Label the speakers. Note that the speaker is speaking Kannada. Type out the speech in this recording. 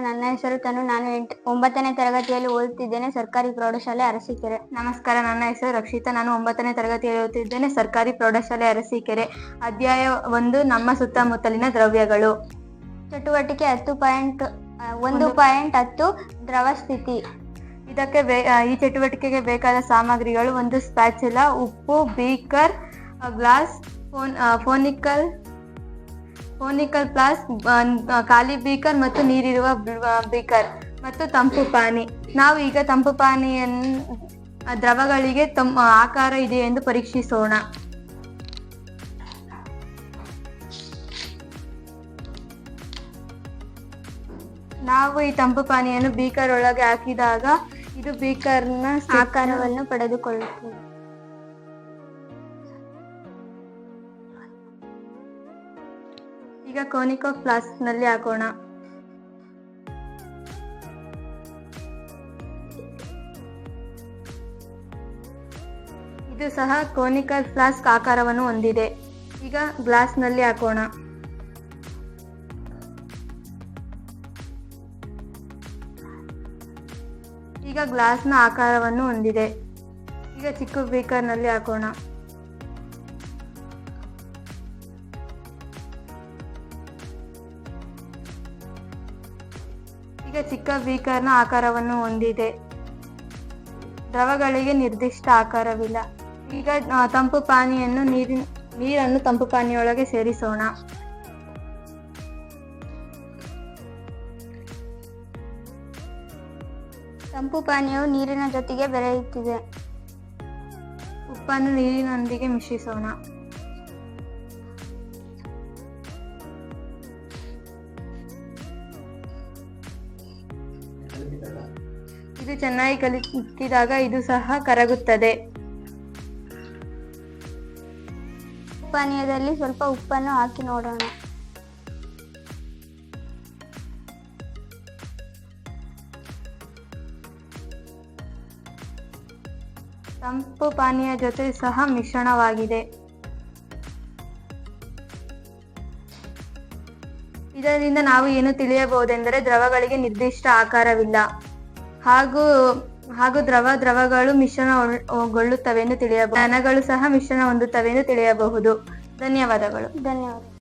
Speaker 1: ನನ್ನ ಹೆಸರು ತನು ನಾನು ಎಂಟು ಒಂಬತ್ತನೇ ತರಗತಿಯಲ್ಲಿ ಓದುತ್ತಿದ್ದೇನೆ ಸರ್ಕಾರಿ ಪ್ರೌಢಶಾಲೆ ಅರಸೀಕೆರೆ.
Speaker 2: ನಮಸ್ಕಾರ ನನ್ನ ಹೆಸರು ರಕ್ಷಿತಾ. ನಾನು ಒಂಬತ್ತನೇ ತರಗತಿಯಲ್ಲಿ ಓದುತ್ತಿದ್ದೇನೆ ಸರ್ಕಾರಿ ಪ್ರೌಢಶಾಲೆ ಅರಸೀಕೆರೆ. ಅಧ್ಯಾಯ ಒಂದು ನಮ್ಮ ಸುತ್ತಮುತ್ತಲಿನ ದ್ರವ್ಯಗಳು.
Speaker 1: ಚಟುವಟಿಕೆ ಹತ್ತು ಪಾಯಿಂಟ್ ಒಂದು ಪಾಯಿಂಟ್ ಹತ್ತು ದ್ರವ ಸ್ಥಿತಿ.
Speaker 2: ಇದಕ್ಕೆ ಬೇ ಈ ಚಟುವಟಿಕೆಗೆ ಬೇಕಾದ ಸಾಮಗ್ರಿಗಳು ಒಂದು ಸ್ಪ್ಯಾಚುಲಾ ಉಪ್ಪು ಬೀಕರ್ ಗ್ಲಾಸ್ ಫೋನ್ ಫೋನಿಕಲ್ ಫೋನಿಕಲ್ ಪ್ಲಾಸ್ ಖಾಲಿ ಬೀಕರ್ ಮತ್ತು ನೀರಿರುವ ಬೀಕರ್ ಮತ್ತು ತಂಪು ಪಾನಿ. ನಾವು ಈಗ ತಂಪು ಪಾನಿಯನ್ನು ದ್ರವಗಳಿಗೆ ತಮ್ಮ ಆಕಾರ ಇದೆ ಎಂದು ಪರೀಕ್ಷಿಸೋಣ. ನಾವು ಈ ತಂಪು ಪಾನಿಯನ್ನು ಬೀಕರ್ ಒಳಗೆ ಹಾಕಿದಾಗ ಇದು ಬೀಕರ್ನ
Speaker 1: ಆಕಾರವನ್ನು ಪಡೆದುಕೊಳ್ಳುತ್ತದೆ.
Speaker 2: ಈಗ ಕೋನಿಕೋ ಫ್ಲಾಸ್ಕ್ನಲ್ಲಿ ಹಾಕೋಣ ಇದು ಸಹ ಕೋನಿಕಲ್ ಫ್ಲಾಸ್ಕ್ ಆಕಾರವನ್ನು ಹೊಂದಿದೆ. ಈಗ ಗ್ಲಾಸ್ನಲ್ಲಿ ಹಾಕೋಣ ಈಗ ಗ್ಲಾಸ್ನ ಆಕಾರವನ್ನು ಹೊಂದಿದೆ. ಈಗ ಚಿಕ್ಕ ಬೀಕರ್ನಲ್ಲಿ ಹಾಕೋಣ ಈಗ ಚಿಕ್ಕ ಬೀಕರ್ನ ಆಕಾರವನ್ನು ಹೊಂದಿದೆ. ದ್ರವಗಳಿಗೆ ನಿರ್ದಿಷ್ಟ ಆಕಾರವಿಲ್ಲ. ಈಗ ತಂಪು ಪಾನಿಯನ್ನು ನೀರಿನ, ನೀರನ್ನು ತಂಪು ಪಾನಿಯೊಳಗೆ ಸೇರಿಸೋಣ.
Speaker 1: ತಂಪು ಪಾನೀಯವು ನೀರಿನ ಜೊತೆಗೆ ಬೆರೆಯುತ್ತಿದೆ.
Speaker 2: ಉಪ್ಪನ್ನು ನೀರಿನೊಂದಿಗೆ ಮಿಶ್ರಿಸೋಣ. ಇದು ಚೆನ್ನಾಗಿ ಕಲಿಸಿದಾಗ ಇದು ಸಹ ಕರಗುತ್ತದೆ.
Speaker 1: ಪಾನೀಯದಲ್ಲಿ ಸ್ವಲ್ಪ ಉಪ್ಪನ್ನು ಹಾಕಿ ನೋಡೋಣ.
Speaker 2: ತಂಪು ಪಾನೀಯ ಜೊತೆ ಸಹ ಮಿಶ್ರಣವಾಗಿದೆ. ಇದರಿಂದ ನಾವು ಏನು ತಿಳಿಯಬಹುದೆಂದರೆ ದ್ರವಗಳಿಗೆ ನಿರ್ದಿಷ್ಟ ಆಕಾರವಿಲ್ಲ. ಹಾಗೂ ಹಾಗೂ ದ್ರವ, ದ್ರವಗಳು ಮಿಶ್ರಣಗೊಳ್ಳುತ್ತವೆ ಎಂದು ತಿಳಿಯಬಹುದು. ಘನಗಳು ಸಹ ಮಿಶ್ರಣ ಹೊಂದುತ್ತವೆ ಎಂದು ತಿಳಿಯಬಹುದು. ಧನ್ಯವಾದಗಳು.
Speaker 1: ಧನ್ಯವಾದ